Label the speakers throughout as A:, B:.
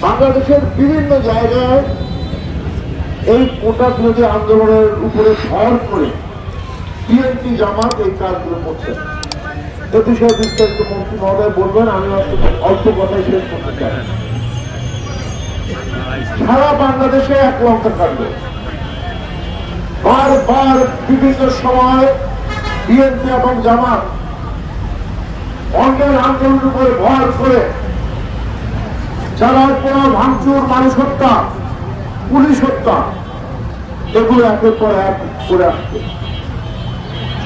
A: বাংলাদেশের বিভিন্ন জায়গায় এই কোটা বিরোধী আন্দোলনের উপরে ভর করে বিএনপি জামাত এই কাজগুলো করছে। এ বিষয়ে বিস্তারিত মন্ত্রী মহোদয় বলবেন, আমি অল্প- কথাই শেষ করতে চাই। সারা বাংলাদেশে এক লঙ্কা কাটবে বারবার বিভিন্ন সময় বিএনপি এবং জামাত অন্যের আন্দোলনের উপরে ভর করে যারা কোনো ভাঙচুর মানুষ হত্যা, পুলিশ হত্যা, এগুলো একের পর এক করে আসছে।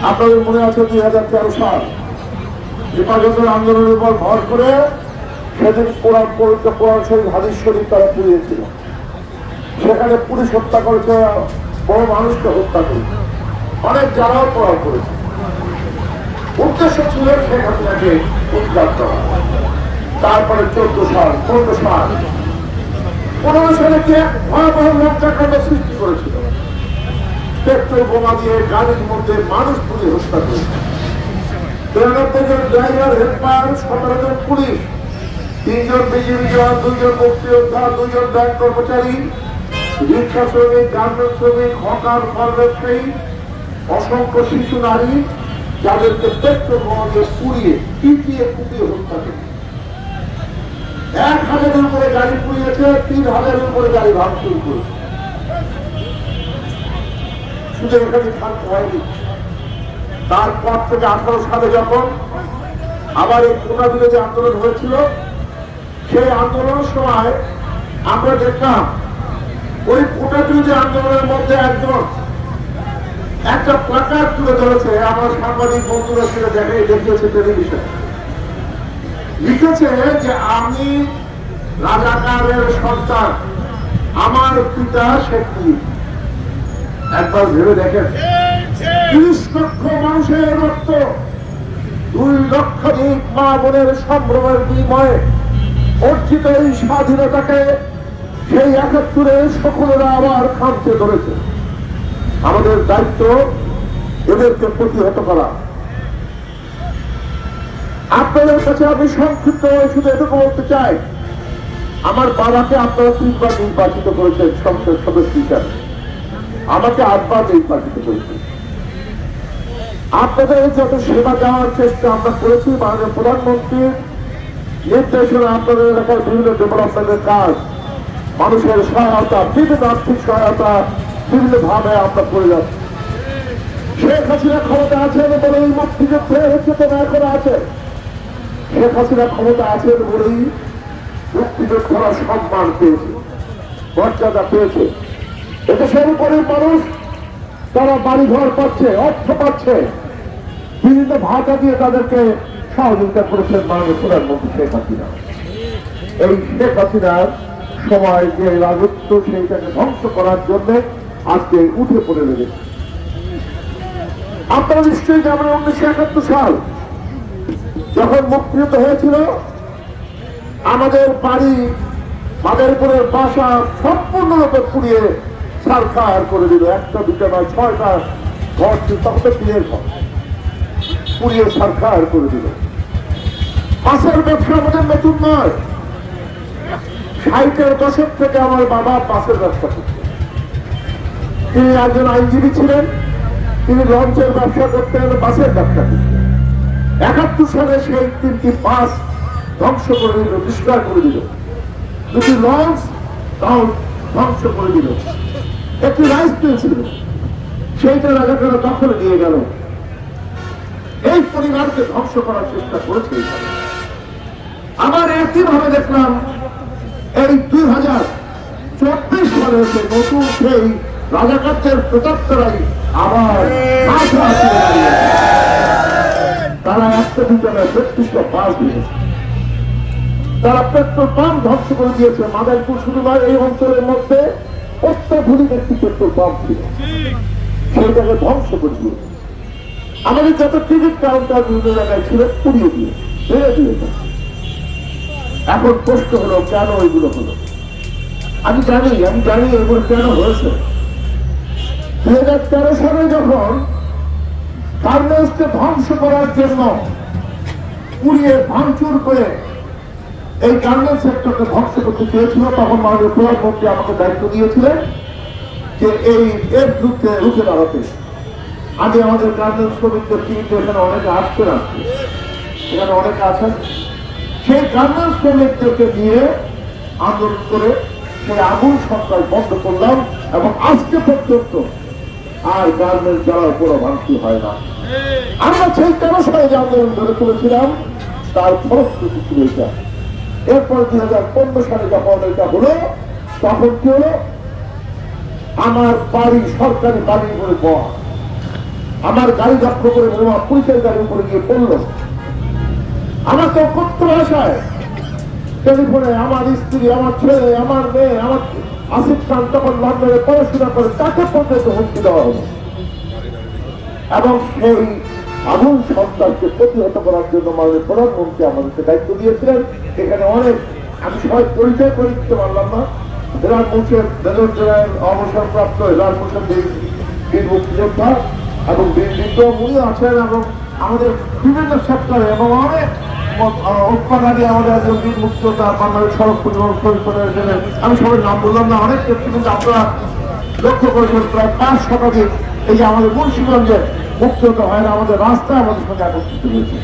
A: আপনাদের মনে আছে দুই হাজার তেরো সাল? হেফাজতের আন্দোলনের উপর ভর করে সেদিন কোরআন পবিত্র কোরআন শরীফ, হাদিস শরীফ তারা পুড়িয়েছিল। সেখানে পুলিশ হত্যা করেছে, বড় মানুষকে হত্যা করেছে। অনেক যারাও প্রভাব করেছে। উদ্দেশ্য ছিল শেখ হাসিনাকে উদ্ধার করা। তারপরে চোদ্দ সাল পনেরো সাল। পনেরো সালে কি ভয়াবহ লজ্জাকাণ্ড সৃষ্টি করেছিল? পেট্রোল বোমা দিয়ে গাড়ির মধ্যে মানুষ পুড়ে হত্যা করেছে তিনজন দুইজন দুইজন শ্রমিক শ্রমিক পুড়িয়ে পিটিয়ে কুপিয়ে হত্যা করে। এক হাজারের উপরে গাড়ি পুড়িয়েছে, তিন হাজারের উপরে গাড়ি ভাঙচুর করেছে। শুধু এখানে থাকতে হয়নি। তারপর থেকে আঠারো সালে যখন আবার এই কোটা বিরোধী আন্দোলন হয়েছিল, সেই আন্দোলনের সময় আমরা দেখলাম ওই কোটা বিরোধী আন্দোলনের মধ্যে একজন একটা প্লাকার তুলে ধরেছে। আমার সাংবাদিক বন্ধুরা সেটা দেখে দেখিয়েছে টেলিভিশন। লিখেছে যে আমি রাজাকারের সন্তান। আমার পিতা মুজিব। একবার ভেবে দেখেন। তিরিশ লক্ষ মানুষের রক্ত, দুই লক্ষাধিক মা বোনের সম্ভ্রমের বিনিময়ে অর্জিত এই স্বাধীনতাকে সেই একাত্তরে সকলেরা আবার খামতে ধরেছে। আমাদের দায়িত্ব এদেরকে প্রতিহত করা। আপনাদের কাছে আমি সংক্ষিপ্ত শুধু এটুকু বলতে চাই। আমার বাবাকে আপনারা তিনবার নির্বাচিত করেছেন সংসদ সদস্য হিসাবে। আমাকে আটবার নির্বাচিত করেছেন। আপনাদের যত সেবা দেওয়ার চেষ্টা আমরা করেছি, মাননীয় প্রধানমন্ত্রীর নির্দেশনা আপনাদের এলাকার বিভিন্ন ডেভেলপমেন্টের কাজ, মানুষের সহায়তা, বিভিন্ন আর্থিক সহায়তা বিভিন্ন ভাবে আমরা করে যাচ্ছি। শেখ হাসিনা ক্ষমতা আছে আছেন বলেই মুক্তিযুদ্ধের চেতনা এখন আছে। বলেই মানুষ তারা পাচ্ছে, অর্থ পাচ্ছে। বিভিন্ন দিয়ে তাদেরকে সহযোগিতা করেছেন মাননীয় প্রধানমন্ত্রী শেখ হাসিনা। এই শেখ হাসিনার সময় যে রাজত্ব সেইটাকে ধ্বংস করার জন্য আজকে উঠে পড়ে লেগেছে আপনারা নিশ্চয়ই জানেন উনিশশো একাত্তর সাল যখন মুক্তিযুদ্ধ হয়েছিল, আমাদের বাড়ি মাদারীপুরের বাসা সম্পূর্ণরূপে পুড়িয়ে সারখার করে দিল। একটা, দুটা নয়, ছয়টা ঘর তখন তো টিনের ঘর। পুড়িয়ে সারখার করে দিল। মাছের ব্যবসা আমাদের নতুন নয়। ষাটের দশক থেকে আমার বাবা মাছের ব্যবসা করতেন। তিনি একজন আইনজীবী ছিলেন, তিনি লঞ্চের ব্যবসা করতেন, বাসের ব্যবসা করতেন। একাত্তর সালে সেই তিনটি বাস ধ্বংস করে দিল, বিস্তার করে দিল। দুটি লঞ্চ তাও ধ্বংস করে দিল। একটি রাইস মিল ছিল। সেইটা রাজাকারা দখলে নিয়ে গেল। এই পরিবারকে ধ্বংস করার চেষ্টা করেছে। আবার একইভাবে দেখলাম, এই দুই হাজার চব্বিশ সালে এসে নতুন সেই রাজাকারদের প্রতাপ্তরাই আবার মাথা তুলে দাঁড়িয়েছে। তারা একটা দুজনে বত্রিশটা বাস দিয়েছে তারা পেট্রোল পাম্প ধ্বংস করে দিয়েছে। মাদারীপুর শুধু নয়, এই অঞ্চলের মধ্যে অত্যাধুনিক একটি পেট্রোল পাম্প ছিল। সেইটাকে ধ্বংস করে দিয়েছে। আমাদের যত টিকিট কাউন্টার বিভিন্ন জায়গায় ছিল, পুড়িয়ে দিয়ে ভেঙে দিয়েছে। এখন প্রশ্ন হলো, কেন এগুলো হলো? আমি জানি আমি জানি এগুলো কেন হয়েছে। দুই হাজার তেরো সালে যখন গার্মেন্টসকে ধ্বংস করার জন্য পুড়িয়ে ভাঙচুর করে এই গার্মেন্টস সেক্টরকে ধ্বংস করতে চেয়েছিল, তখন মাননীয় প্রধানমন্ত্রী আমাকে দায়িত্ব দিয়েছিলেন যে এই এর বিরুদ্ধে রুখে দাঁড়াতে। আমি আমাদের গার্মেন্টস শ্রমিকদের কিন্তু এখানে অনেকে আসছে না। এখানে অনেকে আছেন। সেই গার্মেন্টস শ্রমিকদেরকে নিয়ে আন্দোলন করে সেই আগুন সরকার বন্ধ করলাম এবং আজকে পর্যন্ত আর গার্মেন্টস জ্বালার কোনো ভাঙতি হয় না। আমরা সেই সালে যে আন্দোলন গড়ে তুলেছিলাম তার ফলশ্রুতি ছিল এটা। এরপর দুই হাজার পনেরো সালে যখন এটা হলো, তখন কি হলো? আমার বাড়ি, সরকারি বাড়ির উপরে বোমা আমার গাড়ি দক্ষ করে বোমা পুলিশের গাড়ির উপরে গিয়ে পড়ল। আমাকে কত ভাষায় টেলিফোনে আমার স্ত্রী, আমার ছেলে, আমার মেয়ে, আমার আসিফ খান তখন লন্ডনে পড়াশোনা করে তাকে পর্যন্ত হুমকি দেওয়া হলো। এবং সেই আগুন সন্ত্রাসকে প্রতিহত করার জন্য মাননীয় প্রধানমন্ত্রী আমাদেরকে দায়িত্ব দিয়েছিলেন। এখানে অনেক, আমি সবাই পরিচয় করে দিতে পারলাম না। হেরান মুখের মেজর জেনারেল অবসরপ্রাপ্ত বীর মুক্তিযোদ্ধা এবং বীর উনি আছেন এবং আমাদের বিভিন্ন সেক্টরে এবং অনেক উৎপাদনে আমাদের একজন সড়ক পরিবহন আমি সবাই না, অনেক আপনারা লক্ষ্য করেছেন, প্রায় পাঁচ শতাধিক এই আমাদের মুন্সিগঞ্জে মুক্তিযোদ্ধা হয় না, আমাদের রাস্তায় আমাদের সঙ্গে একত্রিত হয়েছে।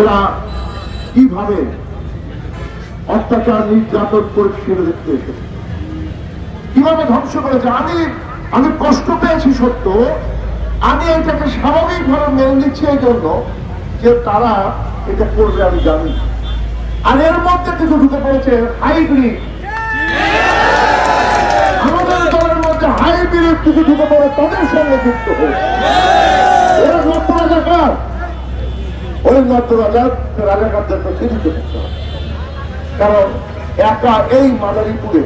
A: এরা কীভাবে অত্যাচার, নির্যাতন করে ফিরে দেখতে এসেছে। কীভাবে ধ্বংস করেছে? আমি আমি কষ্ট পেয়েছি সত্য। আমি এটাকে স্বাভাবিকভাবে মেনে নিচ্ছি এই জন্য যে তারা এটা করবে, আমি জানি। আর এর মধ্যে কিছু ঢুকে পড়েছে হাইব্রিড। হাইব্রিড কিছু ঢুকে পড়ে, তাদের সঙ্গে যুক্ত হয়ে করতে হবে। কারণ একা এই মাদারীপুরে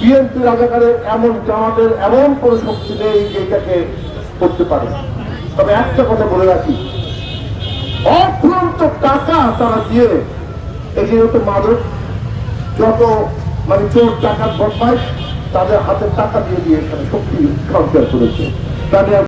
A: বিএনপি রাজাকারের এমন জামাতের এমন কোন শক্তি নেই যে এটাকে করতে পারে। তবে একটা কথা বলে রাখি, অফুরন্ত টাকা তারা দিয়ে এই যে মাদক, যত মানে চোর টাকার বদমাইশ তাদের হাতে টাকা দিয়ে দিয়ে এখানে শক্তি সঞ্চয় করেছে। তাদের